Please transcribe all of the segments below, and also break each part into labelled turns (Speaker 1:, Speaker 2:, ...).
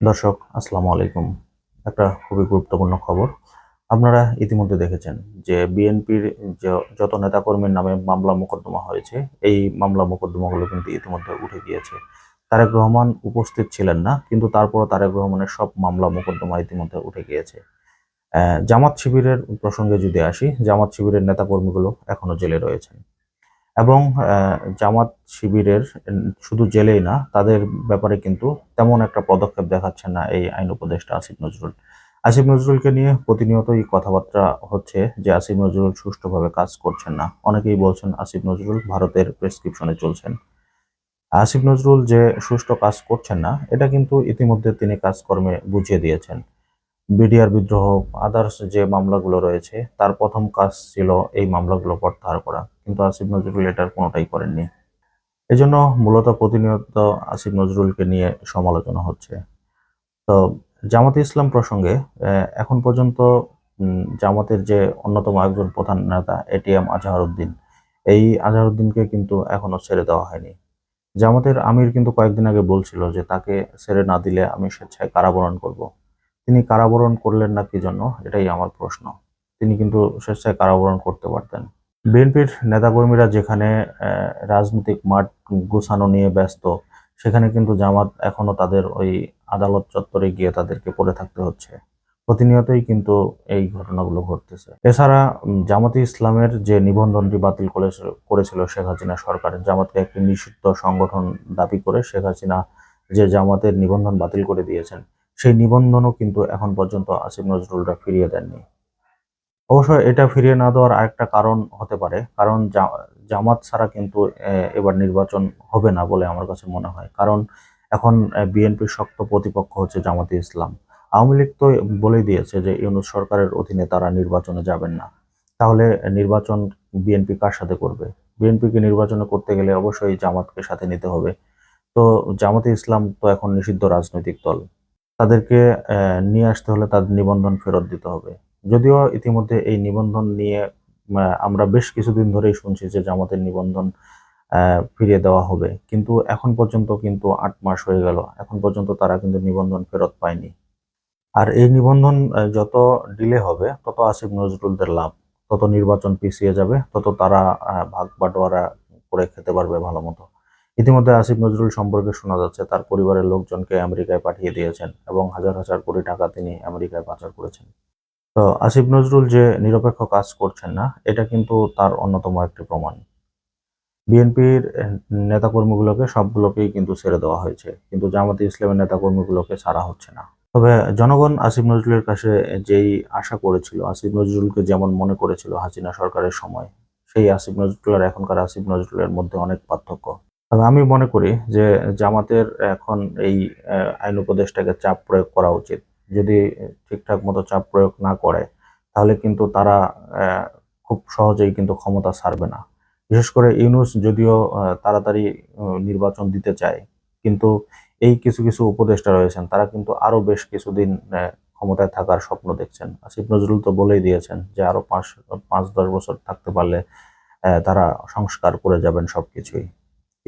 Speaker 1: দর্শক, আসসালামু আলাইকুম। একটা খুবই গুরুত্বপূর্ণ খবর। আপনারা ইতিমধ্যে দেখেছেন যে বিএনপির যত নেতাকর্মীর নামে মামলা মোকদ্দমা হয়েছে, এই মামলা মোকদ্দমাগুলো কিন্তু ইতিমধ্যে উঠে গিয়েছে। তারেক রহমান উপস্থিত ছিলেন না, কিন্তু তারপর তারেক রহমানের সব মামলা মোকদ্দমা ইতিমধ্যে উঠে গিয়েছে। জামাত শিবিরের প্রসঙ্গে যদি আসি, জামাত শিবিরের নেতাকর্মীগুলো এখনও জেলে রয়েছেন। এবং জামাত শিবিরের, শুধু জেলেই না, তাদের ব্যাপারে কিন্তু তেমন একটা পদক্ষেপ দেখাচ্ছেন না এই আইন উপদেষ্টা আসিফ নজরুল। আসিফ নজরুলকে নিয়ে প্রতিনিয়তই কথাবার্তা হচ্ছে যে আসিফ নজরুল সুষ্ঠুভাবে কাজ করছেন না। অনেকেই বলছেন আসিফ নজরুল ভারতের প্রেসক্রিপশনে চলছেন। আসিফ নজরুল যে সুষ্ঠু কাজ করছেন না, এটা কিন্তু ইতিমধ্যে তিনি কাজকর্মে বুঝিয়ে দিয়েছেন। বিডিআর বিদ্রোহ আদার্স যে মামলাগুলো রয়েছে, তার প্রথম কাজ ছিল এই মামলাগুলো প্রত্যাহার করা। কিন্তু আসিফ নজরুল এটার কোনোটাই করেননি। এজন্য মূলত প্রতিনিয়ত আসিফ নজরুলকে নিয়ে সমালোচনা হচ্ছে। তো জামাতে ইসলাম প্রসঙ্গে এখন পর্যন্ত জামাতের যে অন্যতম একজন প্রধান নেতা এটিএম আজহারউদ্দিন, এই আজহারউদ্দিনকে কিন্তু এখনও ছেড়ে দেওয়া হয়নি। জামাতের আমির কিন্তু কয়েকদিন আগে বলছিল যে তাকে ছেড়ে না দিলে আমি স্বেচ্ছায় কারাবরণ করব। তিনি কারাবরণ করলেন না কি জন্য? এটাই আমার প্রশ্ন। তিনি কিন্তু স্বেচ্ছায় কারাবরণ করতে পারতেন। বিএনপির নেতাকর্মীরা যেখানে রাজনৈতিক মাঠ গুছানো নিয়ে ব্যস্ত, সেখানে কিন্তু জামাত এখনও তাদের ওই আদালত চত্বরে গিয়ে তাদেরকে পড়ে থাকতে হচ্ছে। প্রতিনিয়তই কিন্তু এই ঘটনাগুলো ঘটতেছে। এছাড়া জামাতি ইসলামের যে নিবন্ধনটি বাতিল করেছিল শেখ হাসিনা সরকার, জামাতকে একটি নিষিদ্ধ সংগঠন দাবি করে শেখ হাসিনা যে জামাতের নিবন্ধন বাতিল করে দিয়েছেন সেই নিবন্ধনও কিন্তু এখন পর্যন্ত আসিফ নজরুলরা ফিরিয়ে দেননি। অবশ্য এটা ফিরিয়ে না দেওয়ার আরেকটা কারণ হতে পারে, কারণ জামাত ছাড়া কিন্তু এবার নির্বাচন হবে না বলে আমার কাছে মনে হয়। কারণ এখন বিএনপির শক্ত প্রতিপক্ষ হচ্ছে জামাতে ইসলাম। আওয়ামী লীগ তো বলেই দিয়েছে যে, ইউনুস সরকারের অধীনে তারা নির্বাচনে যাবেন না। তাহলে নির্বাচন বিএনপি কার সাথে করবে? বিএনপিকে নির্বাচনে করতে গেলে অবশ্যই জামাতকে সাথে নিতে হবে। তো জামাতে ইসলাম তো এখন নিষিদ্ধ রাজনৈতিক দল। তাদেরকে নিয়ে আসতে হলে তাদের নিবন্ধন ফেরত দিতে হবে। যদিও ইতিমধ্যে এই নিবন্ধন নিয়ে আমরা বেশ কিছুদিন ধরেই শুনছি যে জামাতের নিবন্ধন ফিরিয়ে দেওয়া হবে। কিন্তু এখন পর্যন্ত কিন্তু আট মাস হয়ে গেল। এখন পর্যন্ত তারা কিন্তু নিবন্ধন ফেরত পায়নি। আর এই নিবন্ধন যত ডিলে হবে, তত আসিফ নজরুলদের লাভ। তত নির্বাচন পিছিয়ে যাবে, তত তারা ভাগ বাটোয়ারা করে খেতে পারবে ভালো মতো। ইতিমধ্যে আসিফ নজরুল সম্পর্কে শোনা যাচ্ছে, তার পরিবারের লোকজনকে আমেরিকায় পাঠিয়ে দিয়েছেন এবং হাজার হাজার কোটি টাকা তিনি আমেরিকায় পাচার করেছেন। তো আসিফ নজরুল যে নিরপেক্ষ কাজ করছেন না, এটা কিন্তু তার অন্যতম একটি প্রমাণ। বিএনপির নেতাকর্মীগুলোকে সবগুলোকেই কিন্তু ছেড়ে দেওয়া হয়েছে, কিন্তু জামাতে ইসলামের নেতাকর্মীগুলোকে ছাড়া হচ্ছে না। তবে জনগণ আসিফ নজরুলের কাছে যেই আশা করেছিল, আসিফ নজরুলকে যেমন মনে করেছিল হাসিনা সরকারের সময়, সেই আসিফ নজরুল আর এখনকার আসিফ নজরুলের মধ্যে অনেক পার্থক্য। তবে আমি মনে করি যে জামাতের এখন এই আইন উপদেশটাকে চাপ প্রয়োগ করা উচিত। যদি ঠিকঠাক মতো চাপ প্রয়োগ না করে, তাহলে কিন্তু তারা খুব সহজেই কিন্তু ক্ষমতা ছাড়বে না। বিশেষ করে ইউনুস যদিও তাড়াতাড়ি নির্বাচন দিতে চায়, কিন্তু এই কিছু কিছু উপদেষ্টা রয়েছেন, তারা কিন্তু আরও বেশ কিছুদিন ক্ষমতায় থাকার স্বপ্ন দেখছেন। আসিফ নজরুল তো বলেই দিয়েছেন যে আরও পাঁচ পাঁচ, দশ বছর থাকতে পারলে তারা সংস্কার করে যাবেন সবকিছুই।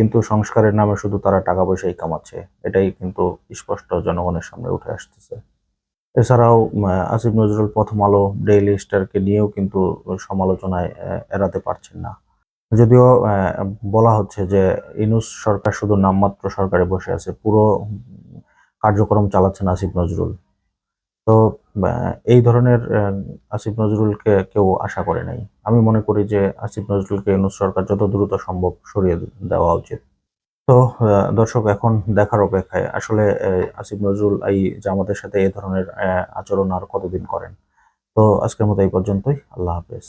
Speaker 1: কিন্তু সংস্কারের নামে শুধু তারা টাকা পয়সাই কামাচ্ছে। এটাই কিন্তু স্পষ্ট জনগণের সামনে উঠে আসতেছে। এছাড়াও আসিফ নজরুল প্রথম আলো ডেইলি স্টারকে নিয়েও কিন্তু সমালোচনায় এড়াতে পারছেন না। যদিও বলা হচ্ছে যে ইনুস সরকার শুধু নামমাত্র সরকারে বসে আছে। পুরো কার্যক্রম চালাচ্ছেন আসিফ নজরুল। তো এই ধরনের আসিফ নজরুলকে কেউ আশা করে নাই। আমি মনে করি যে আসিফ নজরুলকে ইউনুস সরকার যত দ্রুত সম্ভব সরিয়ে দেওয়া উচিত। তো দর্শক, এখন দেখার অপেক্ষায়। আসলে আসিফ নজরুল এই জামাতের সাথে এই ধরনের আচরণ আর কতদিন করেন? তো, আজকের মতো এই পর্যন্তই। আল্লাহ হাফেজ।